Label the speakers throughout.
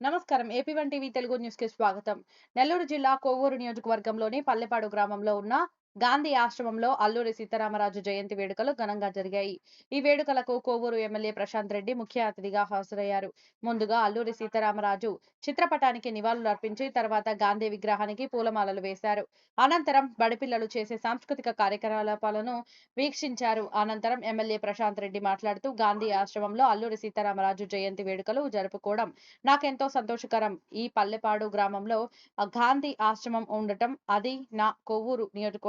Speaker 1: నమస్కారం. AP one TV Telugu న్యూస్కి స్వాగతం. నెల్లూరు జిల్లా కోవూరు నియోజకవర్గంలోని పల్లెపాడు గ్రామంలో ఉన్న గాంధీ ఆశ్రమంలో అల్లూరి సీతారామరాజు జయంతి వేడుకలు ఘనంగా జరిగాయి. ఈ వేడుకలకు కోవూరు ఎమ్మెల్యే ప్రశాంత్ రెడ్డి ముఖ్య అతిథిగా హాజరయ్యారు. ముందుగా అల్లూరి సీతారామరాజు చిత్రపటానికి నివాళులు అర్పించి తర్వాత గాంధీ విగ్రహానికి పూలమాలలు వేశారు. అనంతరం బడిపిల్లలు చేసే సాంస్కృతిక కార్యకలాపాలను వీక్షించారు. అనంతరం ఎమ్మెల్యే ప్రశాంత్ రెడ్డి మాట్లాడుతూ గాంధీ ఆశ్రమంలో అల్లూరి సీతారామరాజు జయంతి వేడుకలు జరుపుకోవడం నాకెంతో సంతోషకరం. ఈ పల్లెపాడు గ్రామంలో గాంధీ ఆశ్రమం ఉండటం అది నా కొవ్వూరు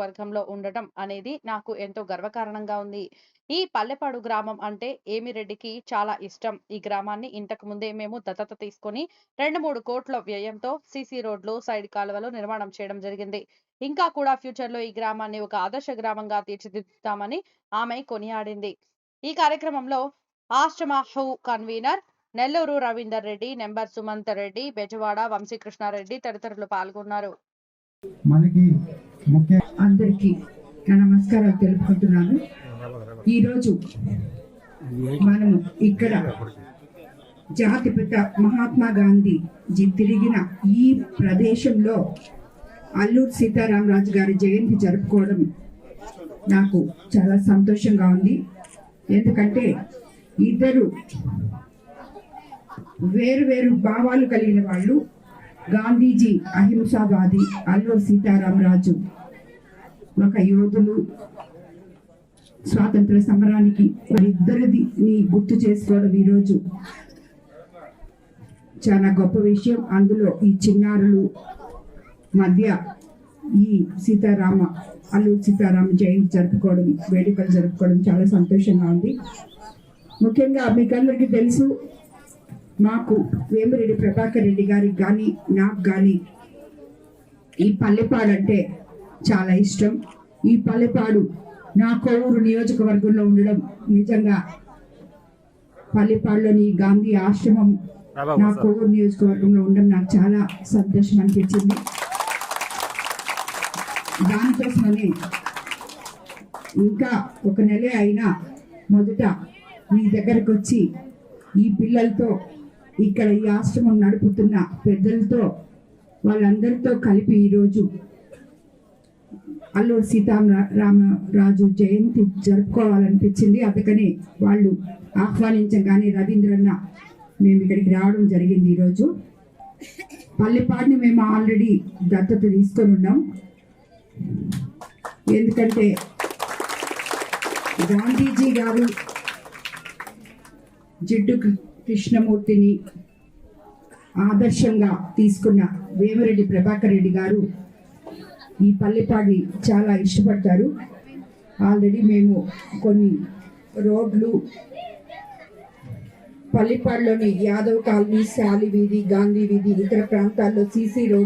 Speaker 1: నియోజకవర్గంలో ఉండటం అనేది నాకు ఎంతో గర్వకారణంగా ఉంది. ఈ పల్లెపాడు గ్రామం అంటే ఏమిరెడ్డికి చాలా ఇష్టం. ఈ గ్రామాన్ని ఇంతకు ముందే మేము దత్తత తీసుకొని రెండు మూడు కోట్ల వ్యయంతో సీసీ రోడ్లు సైడ్ కాలువలు నిర్మాణం చేయడం జరిగింది. ఇంకా కూడా ఫ్యూచర్లో ఈ గ్రామాన్ని ఒక ఆదర్శ గ్రామంగా తీర్చిదిద్దుతామని ఆమె కొనియాడింది. ఈ కార్యక్రమంలో ఆశ్రమ హౌ కన్వీనర్ నెల్లూరు రవీందర్ రెడ్డి నెంబర్ సుమంత్ రెడ్డి బెజవాడ వంశీకృష్ణారెడ్డి తదితరులు పాల్గొన్నారు.
Speaker 2: మనకి ముఖ్య
Speaker 3: అందరికీ నా నమస్కారాలు తెలుపుకుంటున్నాను. ఈరోజు మనము ఇక్కడ జాతిపిత మహాత్మా గాంధీ జీ తిరిగిన ఈ ప్రదేశంలో అల్లూరు సీతారామరాజు గారి జయంతి జరుపుకోవడం నాకు చాలా సంతోషంగా ఉంది. ఎందుకంటే ఇద్దరు వేరు వేరు భావాలు కలిగిన వాళ్ళు గాంధీజీ అహింసావాది అల్లూరు సీతారామరాజు. ఒక యోధులు స్వాతంత్ర సమరానికి వారిద్దరిది గుర్తు చేసుకోవడం ఈరోజు. చాలా గొప్ప విషయం. అందులో ఈ చిన్నారులు మధ్య ఈ సీతారామ అల్లూరు సీతారామ జయంతి జరుపుకోవడం వేడుకలు జరుపుకోవడం చాలా సంతోషంగా ఉంది. ముఖ్యంగా మీకందరికీ తెలుసు మాకు వేమిరెడ్డి ప్రభాకర్ రెడ్డి గారికి కానీ నాకు కానీ ఈ పల్లెపాడు అంటే చాలా ఇష్టం. ఈ పల్లెపాడు నా కోవూరు నియోజకవర్గంలో ఉండడం నిజంగా పల్లెపాడులోని గాంధీ ఆశ్రమం నా కోవూరు నియోజకవర్గంలో ఉండడం నాకు చాలా సంతోషం అనిపించింది. దానికోసమని ఇంకా ఒక నెలే అయినా మొదట మీ దగ్గరకు వచ్చి ఈ పిల్లలతో ఇక్కడ ఈ ఆశ్రమం నడుపుతున్న పెద్దలతో వాళ్ళందరితో కలిపి ఈరోజు అల్లూరు సీతారామరాజు జయంతి జరుపుకోవాలనిపించింది. అందుకని వాళ్ళు ఆహ్వానించగానే రవీంద్రన్న మేము ఇక్కడికి రావడం జరిగింది ఈరోజు. పల్లెపాడిని మేము ఆల్రెడీ దత్తత తీసుకొని ఉన్నాం. ఎందుకంటే గాంధీజీ గారు జిడ్డుకి కృష్ణమూర్తిని ఆదర్శంగా తీసుకున్న వేమిరెడ్డి ప్రభాకర్ రెడ్డి గారు ఈ పల్లెపాడి చాలా ఇష్టపడతారు. ఆల్రెడీ మేము కొన్ని రోడ్లు పల్లెపాడులోని యాదవ్ కాలనీ శాలి వీధి గాంధీ వీధి ఇతర ప్రాంతాల్లో సీసీ రోడ్